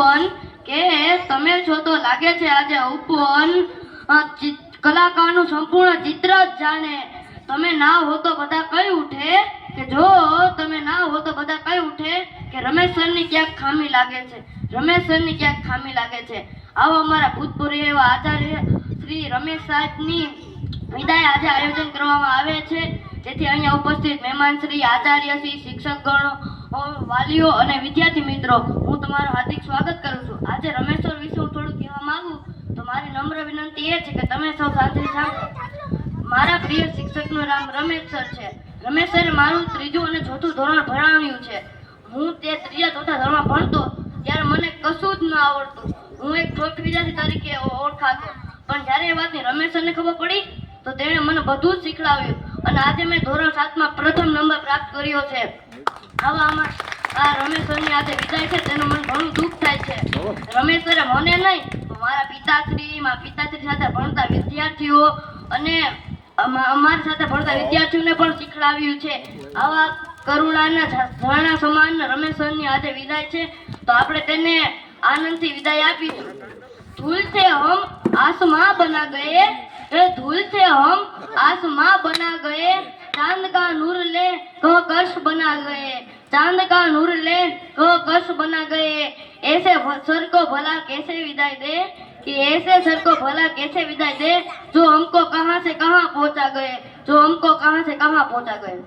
Open કે તમે છો તો લાગે છે આજે ઉપન કલાકારનું સંપૂર્ણ ચિત્ર જ જાણે. તમે ના હો તો બધા કઈ ઉઠે? કે જો તમે ના હો તો બધા કઈ ઉઠે? કે રમેશ સરની ક્યાંક ખામી લાગે છે? રમેશ સરની ક્યાંક ખામી લાગે છે? આવો અમારા ભૂતપૂર્વ એવા આચાર્ય શ્રી રમેશ સાહેબની વિદાય આજે આયોજન કરવામાં આવે છે. જેથી અહીંયા ઉપસ્થિત મહેમાન શ્રી આચાર્ય શ્રી શિક્ષકગણો વાલીઓ અને વિદ્યાર્થી મિત્રો, હું તમારું હાર્દિક સ્વાગત કરું છું. આજે રમેશ્વર વિશે હું થોડું કહેવા માંગુ, તો મારી નમ્ર વિનંતી એ છે કે તમે સૌ સાથે સાંભળો મારા પ્રિય શિક્ષકનું નામ રમેશ સર છે. રમેશ સરે મારું ત્રીજું અને ચોથું ધોરણ ભણાવ્યું છે. હું તે ત્રીજા ચોથા ધોરણમાં ભણતો, ત્યારે મને કશું જ ન આવડતું. હું એક ચોથ વિદ્યાર્થી તરીકે ઓળખાતો. પણ જ્યારે એ વાતની રમેશ સરને ખબર પડી, તો તેણે મને બધું જ શીખડાવ્યું. અને આજે મેં ધોરણ સાતમાં પ્રથમ નંબર પ્રાપ્ત કર્યો છે. આવા અમાર આ રમેશ્વરની આજે વિદાય છે તેનું મને ઘણું દુઃખ થાય છે. રમેશ્વરે મને નહીં મારા પિતાશ્રી મારા સાથે ભણતા વિદ્યાર્થીઓ અને અમારી સાથે ભણતા વિદ્યાર્થીઓને પણ શીખડાવ્યું છે. આવા કરુણાના ઝરણા સમાન રમેશ્વરની આજે વિદાય છે તો આપણે તેને આનંદથી વિદાય આપીશું. ધૂલ સે હમ આસમાં બના ગયે. ધૂલ સે હમ આસમાં બના ગયે. चांद का नूर ले कह कर्ष बना गए चांद का नूर ले कह कर्ष बना गए ऐसे भ- सर को भला कैसे विदाई दे कि ऐसे सर को भला कैसे विदाई दे जो हमको कहाँ से कहाँ पहुँचा गए जो हमको कहाँ से कहाँ पहुँचा गए